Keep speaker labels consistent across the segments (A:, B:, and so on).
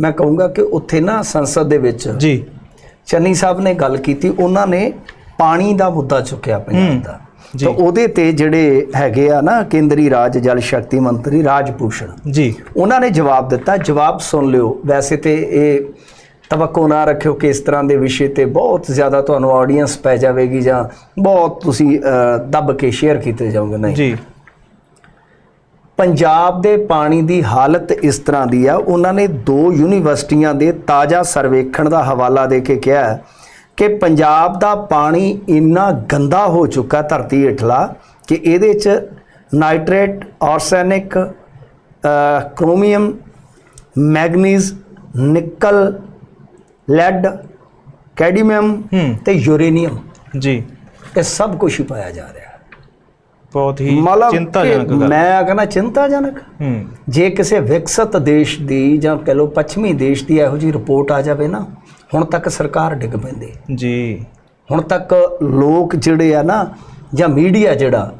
A: ਮੈਂ ਕਹੂੰਗਾ ਕਿ ਉੱਥੇ ਨਾ ਸੰਸਦ ਦੇ ਵਿੱਚ
B: ਜੀ।
A: ਚੰਨੀ ਸਾਹਿਬ ਨੇ ਗੱਲ ਕੀਤੀ ਉਹਨਾਂ ਨੇ ਪਾਣੀ ਦਾ ਮੁੱਦਾ ਚੁੱਕਿਆ ਪੰਜਾਬ ਦਾ। ਤਾਂ ਉਹਦੇ ਤੇ ਜਿਹੜੇ ਹੈਗੇ ਆ ਨਾ ਕੇਂਦਰੀ ਰਾਜ ਜਲ ਸ਼ਕਤੀ ਮੰਤਰੀ ਰਾਜ ਭੂਸ਼ਣ
B: ਜੀ।
A: ਉਹਨਾਂ ਨੇ ਜਵਾਬ ਦਿੱਤਾ ਜਵਾਬ ਸੁਣ ਲਿਓ। ਵੈਸੇ ਤੇ ਇਹ ਤਵੱਕੋ ਨਾ ਰੱਖਿਓ ਕਿ ਇਸ ਤਰ੍ਹਾਂ ਦੇ ਵਿਸ਼ੇ ਤੇ ਬਹੁਤ ਜ਼ਿਆਦਾ ਤੁਹਾਨੂੰ ਆਡੀਅנס ਪੈ ਜਾਵੇਗੀ ਜਾਂ ਬਹੁਤ ਤੁਸੀਂ ਦੱਬ ਕੇ ਸ਼ੇਅਰ ਕੀਤੇ ਜਾਓਗੇ। ਨਹੀਂ।
B: ਜੀ।
A: ਪੰਜਾਬ ਦੇ ਪਾਣੀ ਦੀ ਹਾਲਤ ਇਸ ਤਰ੍ਹਾਂ ਦੀ ਆ। ਉਹਨਾਂ ਨੇ ਦੋ ਯੂਨੀਵਰਸਿਟੀਆਂ ਦੇ ਤਾਜ਼ਾ ਸਰਵੇਖਣ ਦਾ ਹਵਾਲਾ ਦੇ ਕੇ ਕਿਹਾ ਕਿ ਪੰਜਾਬ ਦਾ ਪਾਣੀ ਇੰਨਾ ਗੰਦਾ ਹੋ ਚੁੱਕਾ ਧਰਤੀ ਹੇਠਲਾ ਕਿ ਇਹਦੇ 'ਚ nitrate arsenic chromium manganese nickel lead
B: cadmium
A: ਤੇ ਯੂਰੇਨੀਅਮ।
B: ਜੀ।
A: ਇਹ ਸਭ ਕੁਝ ਹੀ ਪਾਇਆ ਜਾ ਰਿਹਾ।
B: ਬਹੁਤ ਹੀ ਚਿੰਤਾਜਨਕ ਗੱਲ।
A: ਮੈਂ ਕਹਿੰਦਾ ਚਿੰਤਾਜਨਕ ਜੇ ਕਿਸੇ ਵਿਕਸਿਤ ਦੇਸ਼ ਦੀ ਜਾਂ ਕਹ ਲਓ ਪੱਛਮੀ ਦੇਸ਼ ਦੀ ਇਹੋ ਜੀ ਰਿਪੋਰਟ ਆ ਜਾਵੇ ਨਾ ਹੁਣ ਤੱਕ ਸਰਕਾਰ ਡਿੱਗ ਪੈਂਦੀ।
B: ਜੀ।
A: ਹੁਣ ਤੱਕ ਲੋਕ ਜਿਹੜੇ ਆ ਨਾ ਜਾਂ ਮੀਡੀਆ ਜਿਹੜਾ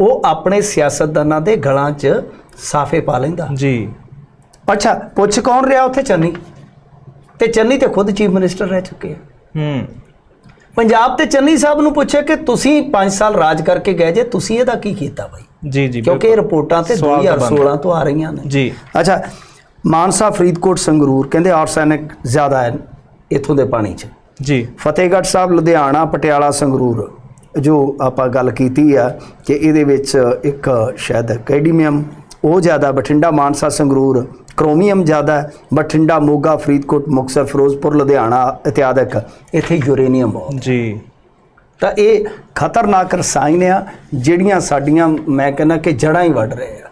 A: ਉਹ ਆਪਣੇ ਸਿਆਸਤਦਾਨਾਂ ਦੇ ਗਲਾਂ 'ਚ ਸਾਫੇ ਪਾ ਲੈਂਦਾ।
B: ਜੀ।
A: ਅੱਛਾ ਪੁੱਛ ਕੌਣ ਰਿਹਾ ਉੱਥੇ ਚੰਨੀ? ਤੇ ਚੰਨੀ ਤੇ ਖੁਦ ਚੀਫ ਮਿਨਿਸਟਰ ਰਹਿ ਚੁੱਕੇ ਆ।
B: ਹੂੰ।
A: ਪੰਜਾਬ ਤੇ ਚੰਨੀ ਸਾਹਿਬ ਨੂੰ ਪੁੱਛੇ ਕਿ ਤੁਸੀਂ 5 ਸਾਲ ਰਾਜ ਕਰਕੇ ਗਏ ਜੇ ਤੁਸੀਂ ਇਹਦਾ ਕੀ ਕੀਤਾ ਬਾਈ?
B: ਜੀ ਜੀ
A: ਕਿਉਂਕਿ ਇਹ ਰਿਪੋਰਟਾਂ ਤੇ
B: ਸਵਾਲ ਤਾਂ ਬਣਦਾ।
A: 2016 ਤੋਂ ਆ ਰਹੀਆਂ ਨੇ।
B: ਜੀ।
A: ਅੱਛਾ ਮਾਨਸਾ ਫਰੀਦਕੋਟ ਸੰਗਰੂਰ ਕਹਿੰਦੇ ਆਰਸੈਨਿਕ ਜ਼ਿਆਦਾ ਹੈ ਇੱਥੋਂ ਦੇ ਪਾਣੀ 'ਚ।
B: ਜੀ।
A: ਫਤਿਹਗੜ੍ਹ ਸਾਹਿਬ ਲੁਧਿਆਣਾ ਪਟਿਆਲਾ ਸੰਗਰੂਰ ਜੋ ਆਪਾਂ ਗੱਲ ਕੀਤੀ ਆ ਕਿ ਇਹਦੇ ਵਿੱਚ ਇੱਕ ਸ਼ਾਇਦ ਕੈਡਮੀਅਮ ਉਹ ਜ਼ਿਆਦਾ ਬਠਿੰਡਾ ਮਾਨਸਾ ਸੰਗਰੂਰ ਕ੍ਰੋਮੀਅਮ ਜ਼ਿਆਦਾ ਬਠਿੰਡਾ ਮੋਗਾ ਫਰੀਦਕੋਟ ਮੁਕਤਸਰ ਫਿਰੋਜ਼ਪੁਰ ਲੁਧਿਆਣਾ ਇਤਿਆਦਿਕ ਇੱਥੇ ਯੂਰੇਨੀਅਮ ਬਹੁਤ।
B: ਜੀ।
A: ਤਾਂ ਇਹ ਖਤਰਨਾਕ ਰਸਾਇਣ ਆ ਜਿਹੜੀਆਂ ਸਾਡੀਆਂ ਮੈਂ ਕਹਿੰਦਾ ਕਿ ਜੜਾਂ ਹੀ ਵੱਢ ਰਹੇ ਆ।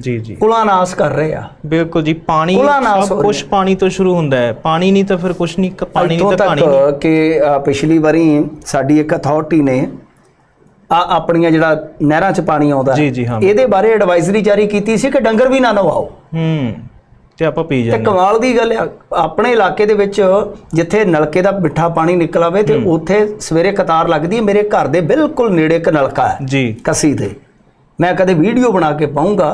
B: ਜੀ ਜੀ।
A: ਕੁਲਾਂ ਨਾਸ ਕਰ ਰਹੇ ਆ।
B: ਬਿਲਕੁਲ ਜੀ ਪਾਣੀ ਸਭ ਕੁਝ ਪਾਣੀ ਤੋਂ ਸ਼ੁਰੂ ਹੁੰਦਾ ਹੈ। ਪਾਣੀ ਨਹੀਂ ਤਾਂ ਫਿਰ ਕੁਝ ਨਹੀਂ ਪਾਣੀ ਨਹੀਂ ਤਾਂ ਕਹਾਣੀ ਨਹੀਂ।
A: ਕਿ ਪਿਛਲੀ ਵਾਰੀ ਸਾਡੀ ਇੱਕ ਅਥਾਰਟੀ ਨੇ ਆ ਆਪਣੀਆਂ ਜਿਹੜਾ ਨਹਿਰਾਂ 'ਚ ਪਾਣੀ ਆਉਂਦਾ
B: ਜੀ, ਜੀ, ਹਾਂ।
A: ਇਹਦੇ ਬਾਰੇ ਐਡਵਾਈਜ਼ਰੀ ਜਾਰੀ ਕੀਤੀ ਸੀ ਕਿ ਡੰਗਰ ਵੀ ਨਾ ਨਵਾਓ?
B: ਹੂੰ ਤੇ ਆਪਾਂ ਪੀ
A: ਤੇ
B: ਜਾਂਦੇ
A: ਕਮਾਲ ਦੀ ਗੱਲ ਆ ਆਪਣੇ ਇਲਾਕੇ ਦੇ ਵਿੱਚ ਜਿੱਥੇ ਨਲਕੇ ਦਾ ਮਿੱਠਾ ਪਾਣੀ ਨਿਕਲ ਆਵੇ ਤੇ ਉੱਥੇ ਸਵੇਰੇ ਕਤਾਰ ਲੱਗਦੀ ਹੈ ਮੇਰੇ ਘਰ ਦੇ ਬਿਲਕੁਲ ਨੇੜੇ ਇੱਕ ਨਲਕਾ ਹੈ
B: ਜੀ।
A: ਕਸੀ ਤੇ ਮੈਂ ਕਦੇ ਵੀਡੀਓ ਬਣਾ ਕੇ ਪਾਉਂਗਾ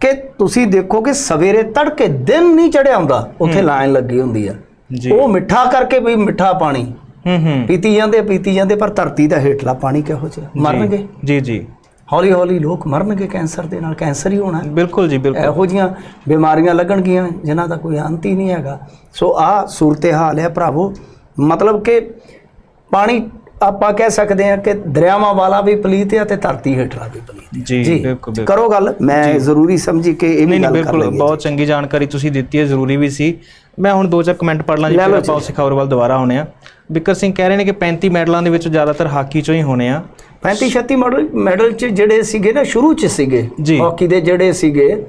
A: ਕਿ ਤੁਸੀਂ ਦੇਖੋ ਕਿ ਸਵੇਰੇ ਤੜਕੇ ਦਿਨ ਨਹੀਂ ਚੜਿਆ ਹੁੰਦਾ ਉੱਥੇ ਲਾਈਨ ਲੱਗੀ ਹੁੰਦੀ ਆ।
B: ਜੀ।
A: ਉਹ ਮਿੱਠਾ ਕਰਕੇ ਵੀ ਮਿੱਠਾ ਪਾਣੀ।
B: ਹੂੰ ਹੂੰ।
A: ਪੀਤੀ ਜਾਂਦੇ ਪੀਤੀ ਜਾਂਦੇ ਪਰ ਧਰਤੀ ਦਾ ਹੇਠਲਾ ਪਾਣੀ ਕਿਹੋ ਜਿਹਾ? ਮਰਨਗੇ।
B: ਜੀ ਜੀ।
A: ਹੌਲੀ ਹੌਲੀ ਲੋਕ ਮਰਨਗੇ ਕੈਂਸਰ ਦੇ ਨਾਲ ਕੈਂਸਰ ਹੀ ਹੋਣਾ।
B: ਬਿਲਕੁਲ ਜੀ ਬਿਲਕੁਲ।
A: ਇਹੋ ਜੀਆਂ ਬਿਮਾਰੀਆਂ ਲੱਗਣਗੀਆਂ ਜਿਨ੍ਹਾਂ ਦਾ ਕੋਈ ਅੰਤ ਹੀ ਨਹੀਂ ਹੈਗਾ। ਸੋ ਆ ਸੂਰਤੇ ਹਾਲ ਹੈ ਭਰਾਵੋ। ਮਤਲਬ ਕਿ ਪਾਣੀ ਆਪਾਂ ਕਹਿ ਸਕਦੇ ਹਾਂ ਕਿ ਦਰਿਆਵਾਂ ਵਾਲਾ ਵੀ ਪਲੀਤ ਹੈ ਤੇ ਧਰਤੀ ਹੇਠਲਾ ਵੀ ਪਲੀਤ ਹੈ।
B: ਜੀ ਬਿਲਕੁਲ ਬਿਲਕੁਲ।
A: ਕਰੋ ਗੱਲ ਮੈਂ ਜ਼ਰੂਰੀ ਸਮਝੀ ਕਿ ਇਹ ਵੀ ਗੱਲ
B: ਬਿਲਕੁਲ ਬਹੁਤ ਚੰਗੀ ਜਾਣਕਾਰੀ ਤੁਸੀਂ ਦਿੱਤੀ ਹੈ ਜ਼ਰੂਰੀ ਵੀ ਸੀ। ਮੈਂ ਹੁਣ ਦੋ ਚਾਰ ਕਮੈਂਟ ਪੜ੍ਹ ਲਾਂ ਜੀ ਫਿਰ ਆਪਾਂ ਉਸੇ ਖਬਰ ਵੱਲ ਦੁਬਾਰਾ ਆਉਣੇ ਆ ਬਿੱਕਰ ਸਿੰਘ ਕਹਿ ਰਹੇ ਨੇ ਕਿ 35 ਮੈਡਲਾਂ ਦੇ ਵਿੱਚੋਂ ਜ਼ਿਆਦਾਤਰ ਹਾਕੀ ਚੋਂ ਹੀ ਹੋਣੇ ਆ।
A: 35 36 ਮਾਡਲ ਮੈਡਲ ਚ ਜਿਹੜੇ ਸੀਗੇ ਨਾ ਸ਼ੁਰੂ ਚ ਸੀਗੇ। ਹਾਕੀ ਦੇ ਜਿਹੜੇ ਸੀਗੇ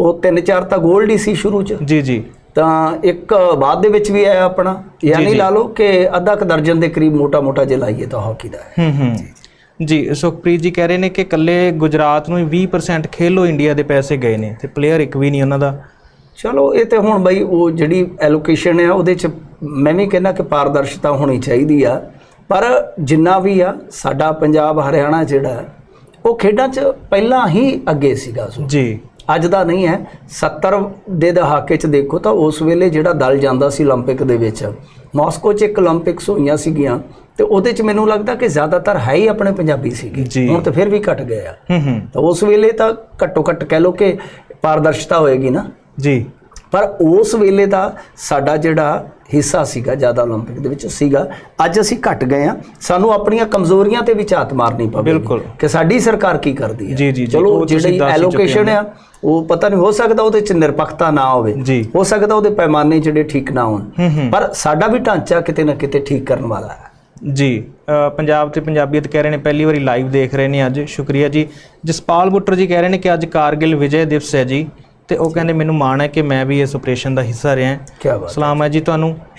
A: ਉਹ ਤਿੰਨ ਚਾਰ ਤਾਂ 골ਡ ਹੀ ਸੀ ਸ਼ੁਰੂ ਚ।
B: ਜੀ ਜੀ।
A: ਤਾਂ ਇੱਕ ਬਾਅਦ ਦੇ ਵਿੱਚ ਵੀ ਆਇਆ ਆਪਣਾ ਯਾਨੀ ਲਾ ਲਓ ਕਿ ਅੱਧਾ ਕ ਦਰਜਨ ਦੇ ਕਰੀਬ ਮੋਟਾ ਮੋਟਾ ਜੇ ਲਾਈਏ ਤਾਂ ਹਾਕੀ ਦਾ ਹੈ।
B: ਹੂੰ ਹੂੰ। ਜੀ ਸੁਖਪ੍ਰੀਤ ਜੀ ਕਹਿ ਰਹੇ ਨੇ ਕਿ ਕੱਲੇ ਗੁਜਰਾਤ ਨੂੰ ਹੀ 20% ਖੇਲੋ ਇੰਡੀਆ ਦੇ ਪੈਸੇ ਗਏ ਨੇ ਤੇ ਪਲੇਅਰ ਇੱਕ ਵੀ ਨਹੀਂ ਉਹਨਾਂ ਦਾ।
A: ਚਲੋ ਇਹ ਤੇ ਹੁਣ ਬਈ ਉਹ ਜਿਹੜੀ ਐਲੋਕੇਸ਼ਨ ਹੈ ਉਹਦੇ ਚ ਮੈਂ ਵੀ ਕਹਿੰਦਾ ਕਿ ਪਾਰਦਰਸ਼ਤਾ ਹੋਣੀ ਚਾਹੀਦੀ ਆ। ਪਰ ਜਿੰਨਾ ਵੀ ਆ ਸਾਡਾ ਪੰਜਾਬ ਹਰਿਆਣਾ ਜਿਹੜਾ ਉਹ ਖੇਡਾਂ 'ਚ ਪਹਿਲਾਂ ਹੀ ਅੱਗੇ ਸੀਗਾ ਸੋ।
B: ਜੀ।
A: ਅੱਜ ਦਾ ਨਹੀਂ ਹੈ 70 ਦੇ ਦਹਾਕੇ 'ਚ ਦੇਖੋ ਤਾਂ ਉਸ ਵੇਲੇ ਜਿਹੜਾ ਦਲ ਜਾਂਦਾ ਸੀ 올림픽 ਦੇ ਵਿੱਚ ਮਾਸਕੋ 'ਚ ਇੱਕ 올림픽ਸ ਹੋਈਆਂ ਸੀਗੀਆਂ ਤੇ ਉਹਦੇ 'ਚ ਮੈਨੂੰ ਲੱਗਦਾ ਕਿ ਜ਼ਿਆਦਾਤਰ ਹੈ ਹੀ ਆਪਣੇ ਪੰਜਾਬੀ ਸੀਗੇ ਹੁਣ ਤਾਂ ਫਿਰ ਵੀ ਘਟ ਗਏ ਆ। ਤਾਂ ਉਸ ਵੇਲੇ ਤਾਂ ਘੱਟੋ ਘੱਟ ਕਹਿ ਲੋ ਕਿ ਪਾਰਦਰਸ਼ਤਾ ਹੋਏਗੀ ਨਾ।
B: ਜੀ।
A: ਪਰ ਉਸ ਵੇਲੇ ਦਾ ਸਾਡਾ ਜਿਹੜਾ ਹਿੱਸਾ ਸੀਗਾ ਜ਼ਿਆਦਾ 올림픽 ਦੇ ਵਿੱਚ ਸੀਗਾ ਅੱਜ ਅਸੀਂ ਘਟ ਗਏ ਆ ਸਾਨੂੰ ਆਪਣੀਆਂ ਕਮਜ਼ੋਰੀਆਂ ਤੇ ਵੀ ਝਾਤ ਮਾਰਨੀ ਪਵੇਗੀ
B: ਬਿਲਕੁਲ।
A: ਕਿ ਸਾਡੀ ਸਰਕਾਰ ਕੀ ਕਰਦੀ ਹੈ
B: ਜੀ, ਜੀ, ਜੀ,
A: ਚਲੋ
B: ਉਹ ਤੁਸੀਂ
A: ਜਿਹੜੀ
B: ਦੱਸ ਹੀ ਚੁੱਕੇ
A: ਐਲੋਕੇਸ਼ਨ ਆ ਉਹ ਪਤਾ ਨਹੀਂ ਹੋ ਸਕਦਾ ਉਹਦੇ ਚ ਨਿਰਪੱਖਤਾ ਨਾ ਹੋਵੇ
B: ਜੀ।
A: ਹੋ ਸਕਦਾ ਉਹਦੇ ਪੈਮਾਨੇ ਜਿਹੜੇ ਠੀਕ ਨਾ
B: ਹੂੰ,
A: ਹੋਣ
B: ਹੂੰ।
A: ਪਰ ਸਾਡਾ ਵੀ ਢਾਂਚਾ ਕਿਤੇ ਨਾ ਕਿਤੇ ਠੀਕ ਕਰਨ ਵਾਲਾ ਹੈ
B: ਜੀ ਅ, ਪੰਜਾਬ ਤੇ ਪੰਜਾਬੀਅਤ ਕਹਿ ਰਹੇ ਨੇ ਪਹਿਲੀ ਵਾਰੀ ਲਾਈਵ ਦੇਖ ਰਹੇ ਨੇ ਅੱਜ ਸ਼ੁਕਰੀਆ ਜੀ ਜਸਪਾਲ ਬੁੱਟਰ ਜੀ ਕਹਿ ਰਹੇ ਨੇ ਕਿ ਅੱਜ ਕਾਰਗਿਲ ਵਿਜੇ ਦਿਵਸ ਹੈ ਜੀ ਤੇ ਉਹ ਕਹਿੰਦੇ ਮੈਨੂੰ ਮਾਣ ਹੈ ਕਿ ਮੈਂ ਵੀ ਇਸ ਆਪਰੇਸ਼ਨ ਦਾ ਹਿੱਸਾ ਰਿਹਾ
A: ਕੀ ਬਾਤ
B: ਸਲਾਮ ਹੈ ਜੀ ਤੁਹਾਨੂੰ।